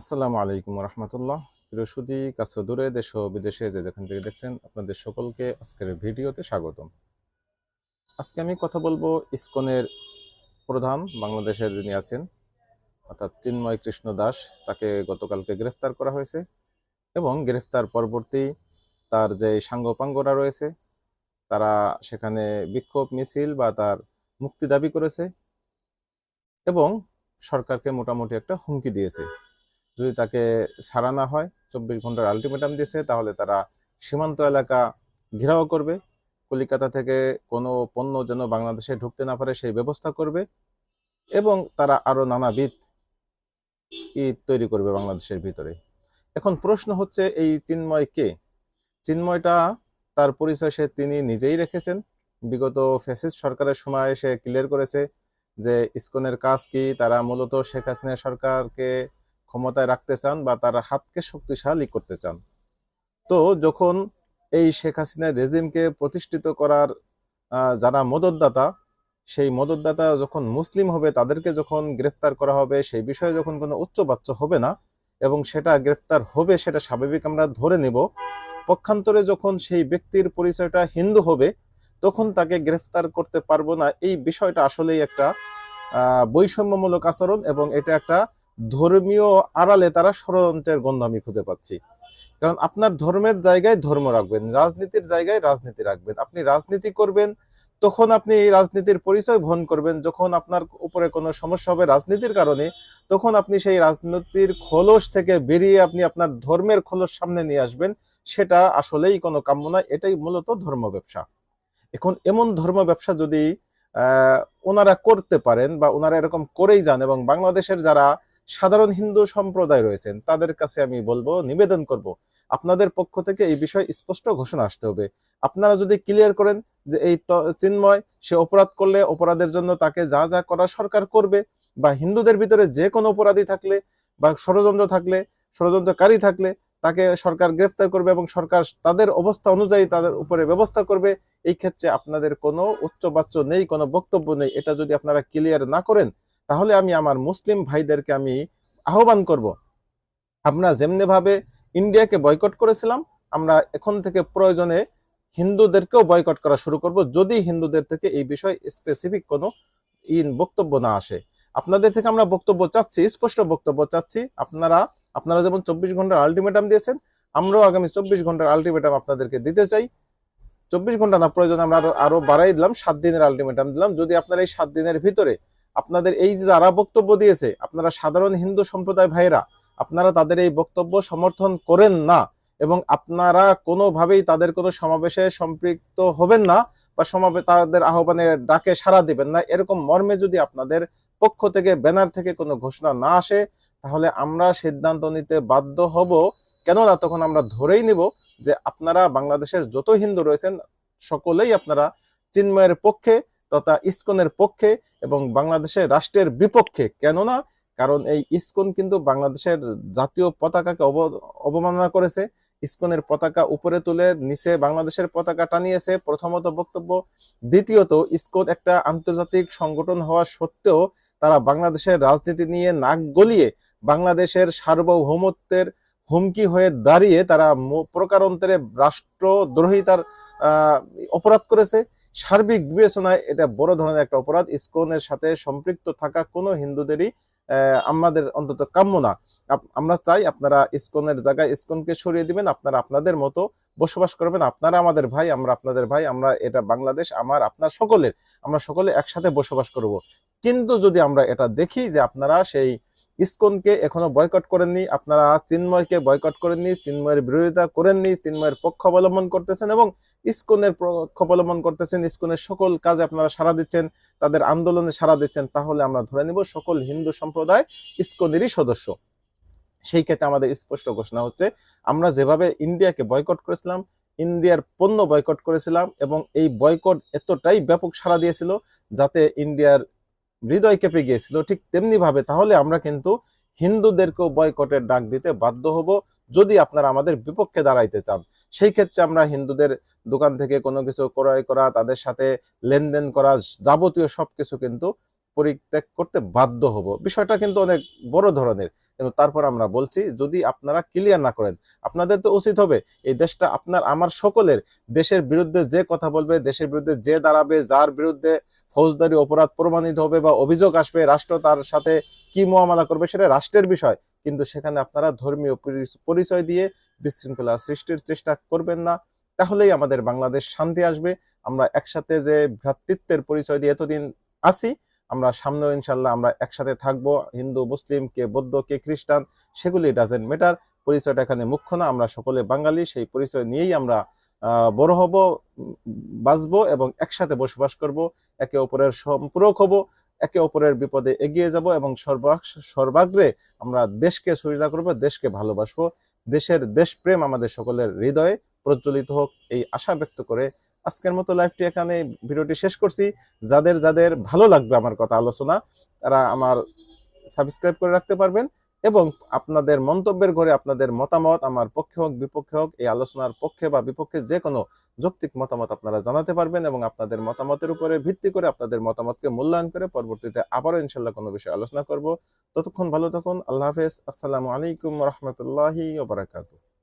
আসসালামু আলাইকুম রহমতুল্লাহ। প্রিয় সুদী, কাছে দূরে, দেশ ও বিদেশে যে যেখান থেকে দেখছেন, আপনাদের সকলকে আজকের ভিডিওতে স্বাগতম। আজকে আমি কথা বলব ইসকনের প্রধান বাংলাদেশের যিনি আছেন, অর্থাৎ চিন্ময় কৃষ্ণ দাস, তাকে গতকালকে গ্রেফতার করা হয়েছে এবং গ্রেফতার পরবর্তী তার যে সাঙ্গপাঙ্গরা রয়েছে, তারা সেখানে বিক্ষোভ মিছিল বা তার মুক্তি দাবি করেছে এবং সরকারকে মোটামুটি একটা হুমকি দিয়েছে। যদি তাকে ছাড়া না হয়, চব্বিশ ঘণ্টার আলটিমেটাম দিয়েছে, তাহলে তারা সীমান্ত এলাকা ঘেরাও করবে। কলিকাতা থেকে কোনো পণ্য যেন বাংলাদেশে ঢুকতে না পারে, সেই ব্যবস্থা করবে এবং তারা আরও নানাবিধ ঈদ তৈরি করবে বাংলাদেশের ভিতরে। এখন প্রশ্ন হচ্ছে, এই চিন্ময় কে? চিন্ময়টা তার পরিচয় সে তিনি নিজেই রেখেছেন। বিগত ফ্যাসিস্ট সরকারের সময় সে ক্লিয়ার করেছে যে ইসকনের কাজ কি? তারা মূলত শেখ হাসিনা সরকারকে ক্ষমতায় রাখতে চান বা তার হাতকে শক্তিশালী করতে চান। তো যখন এই শেখ হাসিনার রেজিমকে প্রতিষ্ঠিত করার যারা মদতদাতা, সেই মদতদাতা যখন মুসলিম হবে, তাদেরকে যখন গ্রেফতার করা হবে, সেই বিষয়ে যখন কোনো উচ্চবাচ্য হবে না এবং সেটা গ্রেফতার হবে, সেটা স্বাভাবিক আমরা ধরে নেব। পক্ষান্তরে যখন সেই ব্যক্তির পরিচয়টা হিন্দু হবে, তখন তাকে গ্রেফতার করতে পারব না। এই বিষয়টা আসলেই একটা বৈষম্যমূলক আচরণ এবং এটা একটা ধর্মীয় আড়ালে তারা ষড়যন্ত্রের গন্ধ আমি খুঁজে পাচ্ছি। কারণ আপনার ধর্মের জায়গায় ধর্ম রাখবেন, রাজনীতির জায়গায় রাজনীতি রাখবেন। আপনি রাজনীতি করবেন, তখন আপনি এই রাজনীতির পরিচয় বহন করবেন। যখন আপনার উপরে কোনো সমস্যা হবে রাজনীতির কারণে, তখন আপনি সেই রাজনীতির খোলস থেকে বেরিয়ে আপনি আপনার ধর্মের খোলস সামনে নিয়ে আসবেন। সেটা আসলেই কোনো কাম্য নয়, এটাই মূলত ধর্ম ব্যবসা। এখন এমন ধর্ম ব্যবসা যদি ওনারা করতে পারেন বা ওনারা এরকম করেই যান এবং বাংলাদেশের যারা সাধারণ হিন্দু সম্প্রদায় রয়েছেন, তাদের কাছে আমি বলব, নিবেদন করব, আপনাদের পক্ষ থেকে এই বিষয়ে স্পষ্ট ঘোষণা আসতে হবে। আপনারা যদি ক্লিয়ার করেন যে এই চিন্ময়, সে অপরাধ করলে অপরাধের জন্য তাকে যা যা করা সরকার করবে বা হিন্দুদের ভিতরে যে কোনো অপরাধী থাকলে বা ষড়যন্ত্র থাকলে, ষড়যন্ত্রকারী থাকলে তাকে সরকার গ্রেফতার করবে এবং সরকার তাদের অবস্থা অনুযায়ী তাদের উপরে ব্যবস্থা করবে। এই ক্ষেত্রে আপনাদের কোনো উচ্চবাচ্য নেই, কোনো বক্তব্য নেই। এটা যদি আপনারা ক্লিয়ার না করেন তাহলে আমি আমার মুসলিম ভাইদেরকে আমি আহ্বান করব। আমরা যেমনি ভাবে ইন্ডিয়াকে বয়কট করেছিলাম, আমরা এখন থেকে প্রয়োজনে হিন্দুদেরকেও বয়কট করা শুরু করব, যদি হিন্দুদের থেকে এই বিষয়ে স্পেসিফিক কোনো ইন বক্তব্য না আসে। আপনাদের থেকে আমরা বক্তব্য চাচ্ছি, স্পষ্ট বক্তব্য চাচ্ছি। আপনারা আপনারা যেমন চব্বিশ ঘণ্টার আলটিমেটাম দিয়েছেন, আমরাও আগামী চব্বিশ ঘণ্টার আলটিমেটাম আপনাদেরকে দিতে চাই। চব্বিশ ঘণ্টা না, প্রয়োজন আমরা আরও বাড়াই দিলাম, সাত দিনের আলটিমেটাম দিলাম। যদি আপনারা এই সাত দিনের ভিতরে আপনাদের এই যে যারা বক্তব্য দিয়েছে, আপনারা সাধারণ হিন্দু সম্প্রদায় ভাইরা আপনারা তাদের এই বক্তব্য সমর্থন করেন না এবং আপনারা কোনোভাবেই তাদের কোনো সমাবেশে সম্পৃক্ত হবেন না বা সমাবে, তাদের আহ্বানের ডাকে সাড়া দিবেন না। এরকম মর্মে যদি আপনাদের পক্ষ থেকে, ব্যানার থেকে কোনো ঘোষণা না আসে, তাহলে আমরা সিদ্ধান্ত নিতে বাধ্য হব। কেননা তখন আমরা ধরেই নিব যে আপনারা বাংলাদেশের যত হিন্দু রয়েছেন, সকলেই আপনারা চিন্ময়ের পক্ষে তথা ইসকনের পক্ষে এবং বাংলাদেশের রাষ্ট্রের বিপক্ষে, কেননা কারণ এই ইসকন কিন্তু বাংলাদেশের জাতীয় পতাকাকে অব- অবমাননা করেছে। ইসকনের পতাকা উপরে তুলে নিচে বাংলাদেশের পতাকা টানিয়েছে। প্রথমত বক্তব্য, দ্বিতীয়ত ইসকন একটা আন্তর্জাতিক সংগঠন হওয়া সত্ত্বেও তারা বাংলাদেশের রাজনীতি নিয়ে নাক গলিয়ে বাংলাদেশের সার্বভৌমত্বের হুমকি হয়ে দাঁড়িয়ে তারা প্রকারান্তরে রাষ্ট্রদ্রোহিতার অপরাধ করেছে। সার্বিক বিবেচনায় এটা বড় ধরনের একটা অপরাধ। ইসকনের সাথে সম্পৃক্ত থাকা কোনো হিন্দুদেরই আমাদের অন্তত কাম্য না। আমরা চাই আপনারা ইসকনের জায়গায় ইসকনকে সরিয়ে দিবেন, আপনারা আপনাদের মতো বসবাস করবেন। আপনারা আমাদের ভাই, আমরা আপনাদের ভাই, আমরা এটা বাংলাদেশ, আমার, আপনার সকলের, আমরা সকলে একসাথে বসবাস করব। কিন্তু যদি আমরা এটা দেখি যে আপনারা সেই ইসকনকে এখনও বয়কট করেননি, আপনারা চিন্ময়কে বয়কট করেননি, চিন্ময়ের বিরোধিতা করেননি, চিন্ময়ের পক্ষ অবলম্বন করতেছেন এবং ইসকনের পক্ষ অবলম্বন করতেছেন, ইসকনের সকল কাজে আপনারা সাড়া দিচ্ছেন, তাদের আন্দোলনে সাড়া দিচ্ছেন, তাহলে আমরা ধরে নিব সকল হিন্দু সম্প্রদায় ইসকনেরই সদস্য। সেই ক্ষেত্রে আমাদের স্পষ্ট ঘোষণা হচ্ছে, আমরা যেভাবে ইন্ডিয়াকে বয়কট করেছিলাম, ইন্ডিয়ার পণ্য বয়কট করেছিলাম এবং এই বয়কট এতটাই ব্যাপক সাড়া দিয়েছিল, যাতে ইন্ডিয়ার হৃদয় কেঁপে গিয়েছিল, ঠিক তেমনি ভাবে তাহলে আমরা কিন্তু হিন্দুদেরকেও বয়কটের ডাক দিতে বাধ্য হব যদি আপনারা আমাদের বিপক্ষে দাঁড়াইতে চান। সেই ক্ষেত্রে আমরা হিন্দুদের দোকান থেকে কোনো কিছু ক্রয় করা, তাদের সাথে লেনদেন করা যাবতীয় সব কিছু কিন্তু পরিত্যাগ করতে বাধ্য হব। বিষয়টা কিন্তু অনেক বড় ধরনের। কিন্তু তারপর আমরা বলছি, যদি আপনারা ক্লিয়ার না করেন, আপনাদের তো উচিত হবে, এই দেশটা আপনার, আমার সকলের, দেশের বিরুদ্ধে যে কথা বলবে, দেশের বিরুদ্ধে যে দাঁড়াবে, যার বিরুদ্ধে ফৌজদারি অপরাধ প্রমাণিত হবে বা অভিযোগ আসবে, রাষ্ট্র তার সাথে কি মোয়ামলা করবে সেটা রাষ্ট্রের বিষয়। কিন্তু সেখানে আপনারা ধর্মীয় পরিচয় দিয়ে বিশৃঙ্খলা সৃষ্টির চেষ্টা করবেন না। তাহলেই আমাদের বাংলাদেশ শান্তি আসবে। আমরা একসাথে যে ভ্রাতৃত্বের পরিচয় দিয়ে এতদিন আছি আমরা সামনেও ইনশাল্লাহ আমরা একসাথে থাকব, হিন্দু, মুসলিম, কে বৌদ্ধ, কে খ্রিস্টান, সেগুলি ডাজেন্ট ম্যাটার পরিচয়টা এখানে মুখ্য না, আমরা সকলে বাঙালি, সেই পরিচয় নিয়েই আমরা বড় হব, বাঁচবো এবং একসাথে বসবাস করব। একে অপরের সম্পূরক হব, একে অপরের বিপদে এগিয়ে যাব এবং সর্বা সর্বাগ্রে আমরা দেশকে সুবিধা করব, দেশকে ভালোবাসবো। দেশের দেশপ্রেম আমাদের সকলের হৃদয়ে প্রজ্বলিত হোক, এই আশা ব্যক্ত করে আজকের মতো লাইভটি এখানে ভিডিওটি শেষ করছি। যাদের যাদের ভালো লাগবে আমার কথা আলোচনা, তারা আমার সাবস্ক্রাইব করে রাখতে পারবেন এবং আপনাদের মন্তব্যের ঘরে আপনাদের মতামত, আমার পক্ষে হোক, বিপক্ষে হোক, এই আলোচনার পক্ষে বা বিপক্ষে যে কোনো যৌক্তিক মতামত আপনারা জানাতে পারবেন এবং আপনাদের মতামতের উপরে ভিত্তি করে আপনাদের মতামতকে মূল্যায়ন করে পরবর্তীতে আবারও ইনশাল্লাহ কোনো বিষয়ে আলোচনা করব। ততক্ষণ ভালো থাকুন, আল্লাহ হাফেজ, আসসালামু আলাইকুম রহমতুল্লাহি ওবরাকাতুহ